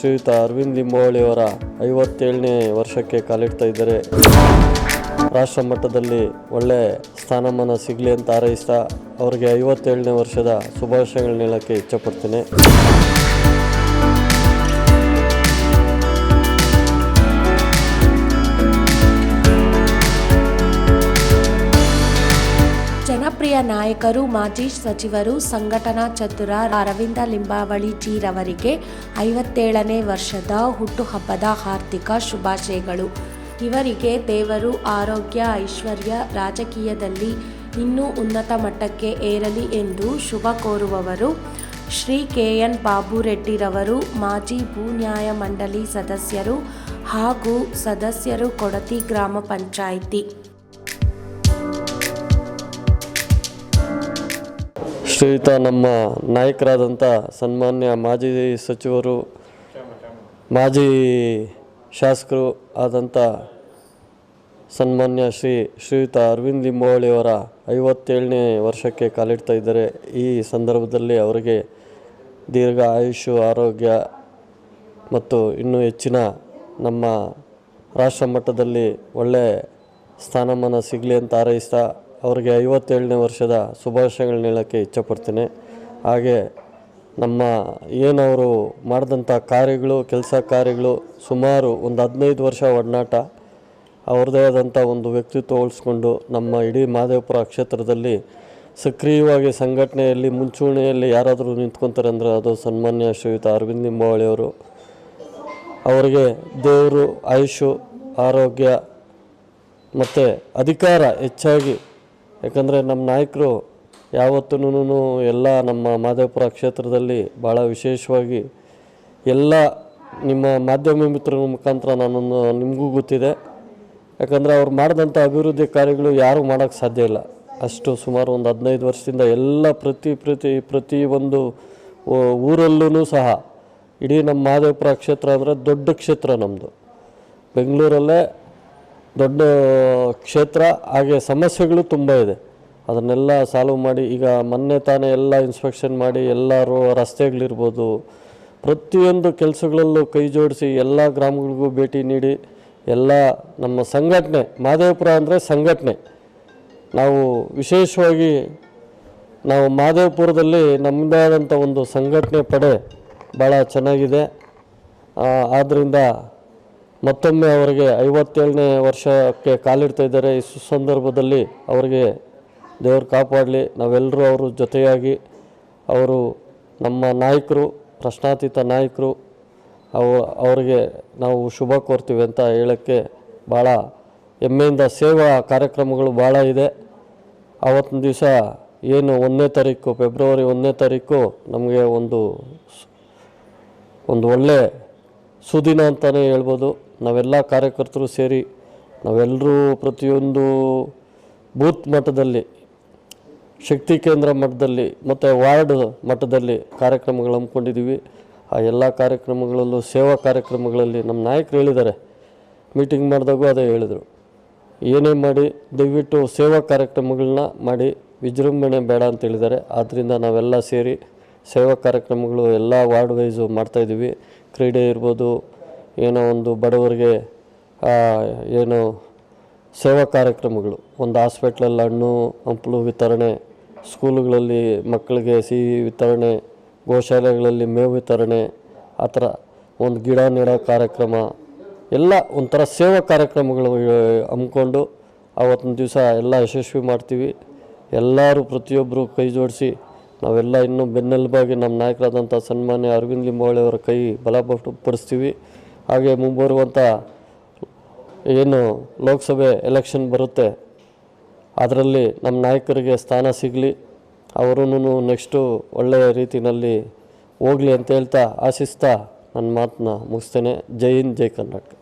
ಶ್ರೀಯುತ ಅರವಿಂದ್ ಲಿಂಬಾವಳಿಯವರ ಐವತ್ತೇಳನೇ ವರ್ಷಕ್ಕೆ ಕಾಲಿಡ್ತಾ ಇದ್ದಾರೆ ರಾಷ್ಟ್ರ ಮಟ್ಟದಲ್ಲಿ ಒಳ್ಳೆ ಸ್ಥಾನಮಾನ ಸಿಗಲಿ ಅಂತ ಹಾರೈಸ್ತಾ ಅವರಿಗೆ ಐವತ್ತೇಳನೇ ವರ್ಷದ ಶುಭಾಶಯಗಳನ್ನ ಹೇಳೋಕ್ಕೆ ಇಚ್ಛಪಡ್ತೇನೆ ಜನಪ್ರಿಯ ನಾಯಕರು, ಮಾಜಿ ಸಚಿವರು, ಸಂಘಟನಾ ಚತುರ ಅರವಿಂದ ಲಿಂಬಾವಳಿ ಜೀರವರಿಗೆ ಐವತ್ತೇಳನೇ ವರ್ಷದ ಹುಟ್ಟುಹಬ್ಬದ ಹಾರ್ದಿಕ ಶುಭಾಶಯಗಳು. ಇವರಿಗೆ ದೇವರು ಆರೋಗ್ಯ, ಐಶ್ವರ್ಯ ರಾಜಕೀಯದಲ್ಲಿ ಇನ್ನೂ ಉನ್ನತ ಮಟ್ಟಕ್ಕೆ ಏರಲಿ ಎಂದು ಶುಭ ಕೋರುವವರು ಶ್ರೀ ಕೆ. ಎನ್. ಬಾಬುರೆಡ್ಡಿರವರು, ಮಾಜಿ ಭೂ ನ್ಯಾಯ ಮಂಡಳಿ ಸದಸ್ಯರು ಹಾಗೂ ಸದಸ್ಯರು ಕೊಡತಿ ಗ್ರಾಮ ಪಂಚಾಯಿತಿ. ಶ್ರೀಯುತ, ನಮ್ಮ ನಾಯಕರಾದಂಥ ಸನ್ಮಾನ್ಯ ಮಾಜಿ ಸಚಿವರು, ಮಾಜಿ ಶಾಸಕರು ಆದಂಥ ಸನ್ಮಾನ್ಯ ಶ್ರೀ ಶ್ರೀಯುತ ಅರವಿಂದ್ ಲಿಂಬಾವಳಿಯವರ ಐವತ್ತೇಳನೇ ವರ್ಷಕ್ಕೆ ಕಾಲಿಡ್ತಾ ಇದ್ದಾರೆ. ಈ ಸಂದರ್ಭದಲ್ಲಿ ಅವರಿಗೆ ದೀರ್ಘ ಆಯುಷು, ಆರೋಗ್ಯ ಮತ್ತು ಇನ್ನೂ ಹೆಚ್ಚಿನ ನಮ್ಮ ರಾಷ್ಟ್ರ ಮಟ್ಟದಲ್ಲಿ ಒಳ್ಳೆ ಸ್ಥಾನಮಾನ ಸಿಗಲಿ ಅಂತ ಹಾರೈಸ್ತಾ ಅವರಿಗೆ ಐವತ್ತೇಳನೇ ವರ್ಷದ ಶುಭಾಶಯಗಳನ್ನ ಹೇಳೋಕ್ಕೆ ಇಚ್ಛೆಪಡ್ತೀನಿ. ಹಾಗೆ ನಮ್ಮ ಏನವರು ಮಾಡಿದಂಥ ಕಾರ್ಯಗಳು, ಕೆಲಸ ಕಾರ್ಯಗಳು ಸುಮಾರು ಒಂದು ಹದಿನೈದು ವರ್ಷ ಒಡನಾಟ. ಅವ್ರದ್ದೇ ಆದಂಥ ಒಂದು ವ್ಯಕ್ತಿತ್ವ ಉಳಿಸ್ಕೊಂಡು ನಮ್ಮ ಇಡೀ ಮಹದೇವಪುರ ಕ್ಷೇತ್ರದಲ್ಲಿ ಸಕ್ರಿಯವಾಗಿ ಸಂಘಟನೆಯಲ್ಲಿ ಮುಂಚೂಣಿಯಲ್ಲಿ ಯಾರಾದರೂ ನಿಂತ್ಕೊತಾರೆ ಅಂದರೆ ಅದು ಸನ್ಮಾನ್ಯ ಶ್ರೀಯುತ ಅರವಿಂದ್ ನಿಂಬಾವಳಿಯವರು ಅವರಿಗೆ ದೇವರು, ಆಯುಷು, ಆರೋಗ್ಯ ಮತ್ತು ಅಧಿಕಾರ ಹೆಚ್ಚಾಗಿ ಯಾಕಂದರೆ ನಮ್ಮ ನಾಯಕರು ಯಾವತ್ತೂ ಎಲ್ಲ ನಮ್ಮ ಮಾದೇವಪುರ ಕ್ಷೇತ್ರದಲ್ಲಿ ಭಾಳ ವಿಶೇಷವಾಗಿ ಎಲ್ಲ ನಿಮ್ಮ ಮಾಧ್ಯಮ ಮಿತ್ರರ ಮುಖಾಂತರ ನಾನೊಂದು ನಿಮಗೂ ಗೊತ್ತಿದೆ. ಯಾಕಂದರೆ ಅವ್ರು ಮಾಡಿದಂಥ ಅಭಿವೃದ್ಧಿ ಕಾರ್ಯಗಳು ಯಾರೂ ಮಾಡೋಕ್ಕೆ ಸಾಧ್ಯ ಇಲ್ಲ. ಅಷ್ಟು ಸುಮಾರು ಒಂದು ಹದಿನೈದು ವರ್ಷದಿಂದ ಎಲ್ಲ ಪ್ರತಿ ಪ್ರತಿ ಪ್ರತಿ ಒಂದು ಊರಲ್ಲೂ ಸಹ ಇಡೀ ನಮ್ಮ ಮಾದೇವಪುರ ಕ್ಷೇತ್ರ ಅಂದರೆ ದೊಡ್ಡ ಕ್ಷೇತ್ರ ನಮ್ಮದು ಬೆಂಗಳೂರಲ್ಲೇ ದೊಡ್ಡ ಕ್ಷೇತ್ರ, ಹಾಗೆ ಸಮಸ್ಯೆಗಳು ತುಂಬ ಇದೆ. ಅದನ್ನೆಲ್ಲ ಸಾಲ್ವ್ ಮಾಡಿ, ಈಗ ಮೊನ್ನೆ ತಾನೇ ಎಲ್ಲ ಇನ್ಸ್ಪೆಕ್ಷನ್ ಮಾಡಿ ಎಲ್ಲರೂ ರಸ್ತೆಗಳಿರ್ಬೋದು. ಪ್ರತಿಯೊಂದು ಕೆಲಸಗಳಲ್ಲೂ ಕೈ ಜೋಡಿಸಿ ಎಲ್ಲ ಗ್ರಾಮಗಳಿಗೂ ಭೇಟಿ ನೀಡಿ, ಎಲ್ಲ ನಮ್ಮ ಸಂಘಟನೆ, ಮಾದೇವಪುರ ಅಂದರೆ ಸಂಘಟನೆ. ನಾವು ವಿಶೇಷವಾಗಿ ನಾವು ಮಾದೇವಪುರದಲ್ಲಿ ನಮ್ಮದೇ ಆದಂಥ ಒಂದು ಸಂಘಟನೆ ಪಡೆ ಭಾಳ ಚೆನ್ನಾಗಿದೆ. ಆದ್ದರಿಂದ ಮತ್ತೊಮ್ಮೆ ಅವರಿಗೆ ಐವತ್ತೇಳನೇ ವರ್ಷಕ್ಕೆ ಕಾಲಿಡ್ತಾ ಇದ್ದಾರೆ. ಈ ಸುಸಂದರ್ಭದಲ್ಲಿ ಅವರಿಗೆ ದೇವರು ಕಾಪಾಡಲಿ. ನಾವೆಲ್ಲರೂ ಅವರು ಜೊತೆಯಾಗಿ ಅವರು ನಮ್ಮ ನಾಯಕರು, ಪ್ರಶ್ನಾತೀತ ನಾಯಕರು, ಅವು ಅವರಿಗೆ ನಾವು ಶುಭ ಕೋರ್ತೀವಿ ಅಂತ ಹೇಳೋಕ್ಕೆ ಭಾಳ ಹೆಮ್ಮೆಯಿಂದ ಸೇವಾ ಕಾರ್ಯಕ್ರಮಗಳು ಭಾಳ ಇದೆ. ಆವತ್ತಿನ ದಿವಸ ಏನು ಒಂದನೇ ತಾರೀಕು, ಫೆಬ್ರವರಿ ಒಂದನೇ ತಾರೀಕು ನಮಗೆ ಒಂದು ಒಂದು ಒಳ್ಳೆ ಸುದಿನ ಅಂತಲೇ ಹೇಳ್ಬೋದು. ನಾವೆಲ್ಲ ಕಾರ್ಯಕರ್ತರು ಸೇರಿ ನಾವೆಲ್ಲರೂ ಪ್ರತಿಯೊಂದು ಬೂತ್ ಮಟ್ಟದಲ್ಲಿ, ಶಕ್ತಿ ಕೇಂದ್ರ ಮಟ್ಟದಲ್ಲಿ ಮತ್ತು ವಾರ್ಡ್ ಮಟ್ಟದಲ್ಲಿ ಕಾರ್ಯಕ್ರಮಗಳು ಹಮ್ಮಿಕೊಂಡಿದ್ದೀವಿ. ಆ ಎಲ್ಲ ಕಾರ್ಯಕ್ರಮಗಳಲ್ಲೂ, ಸೇವಾ ಕಾರ್ಯಕ್ರಮಗಳಲ್ಲಿ ನಮ್ಮ ನಾಯಕರು ಹೇಳಿದ್ದಾರೆ. ಮೀಟಿಂಗ್ ಮಾಡಿದಾಗೂ ಅದೇ ಹೇಳಿದರು. ಏನೇ ಮಾಡಿ, ದಯವಿಟ್ಟು ಸೇವಾ ಕಾರ್ಯಕ್ರಮಗಳನ್ನ ಮಾಡಿ, ವಿಜೃಂಭಣೆ ಬೇಡ ಅಂತ ಹೇಳಿದ್ದಾರೆ. ಆದ್ದರಿಂದ ನಾವೆಲ್ಲ ಸೇರಿ ಸೇವಾ ಕಾರ್ಯಕ್ರಮಗಳು ಎಲ್ಲ ವಾರ್ಡ್ ವೈಸು ಮಾಡ್ತಾಯಿದ್ದೀವಿ ಕ್ರೀಡೆ ಇರ್ಬೋದು ಏನೋ ಒಂದು ಬಡವರಿಗೆ ಏನು ಸೇವಾ ಕಾರ್ಯಕ್ರಮಗಳು. ಒಂದು ಹಾಸ್ಪಿಟ್ಲಲ್ಲಿ ಹಣ್ಣು, ಹಂಪಲು ವಿತರಣೆ, ಸ್ಕೂಲುಗಳಲ್ಲಿ ಮಕ್ಕಳಿಗೆ ಸಿಹಿ ವಿತರಣೆ, ಗೋಶಾಲೆಗಳಲ್ಲಿ ಮೇವು ವಿತರಣೆ, ಆ ಥರ ಒಂದು ಗಿಡ ನೆಡೋ ಕಾರ್ಯಕ್ರಮ, ಎಲ್ಲ ಒಂಥರ ಸೇವಾ ಕಾರ್ಯಕ್ರಮಗಳು ಹಮ್ಮಿಕೊಂಡು ಆವತ್ತಿನ ದಿವಸ ಎಲ್ಲ ಯಶಸ್ವಿ ಮಾಡ್ತೀವಿ. ಎಲ್ಲರೂ ಪ್ರತಿಯೊಬ್ಬರು ಕೈ ಜೋಡಿಸಿ, ನಾವೆಲ್ಲ ಇನ್ನೂ ಬೆನ್ನೆಲುಬಾಗಿ ನಮ್ಮ ನಾಯಕರಾದಂಥ ಸನ್ಮಾನ್ಯ ಅರವಿಂದ್ ಲಿಂಬಾವಳಿ ಅವರ ಕೈ ಬಲಪಡಿಸ್ತೀವಿ. ಹಾಗೆ ಮುಂಬರುವಂಥ ಏನು ಲೋಕಸಭೆ ಎಲೆಕ್ಷನ್ ಬರುತ್ತೆ, ಅದರಲ್ಲಿ ನಮ್ಮ ನಾಯಕರಿಗೆ ಸ್ಥಾನ ಸಿಗಲಿ ಅವರೂ ನೆಕ್ಸ್ಟು ಒಳ್ಳೆಯ ರೀತಿಯಲ್ಲಿ ಹೋಗಲಿ ಅಂತ ಹೇಳ್ತಾ ಆಶಿಸ್ತಾ ನನ್ನ ಮಾತನ್ನ ಮುಗಿಸ್ತೇನೆ. ಜೈ ಹಿಂದ್, ಜೈ ಕರ್ನಾಟಕ.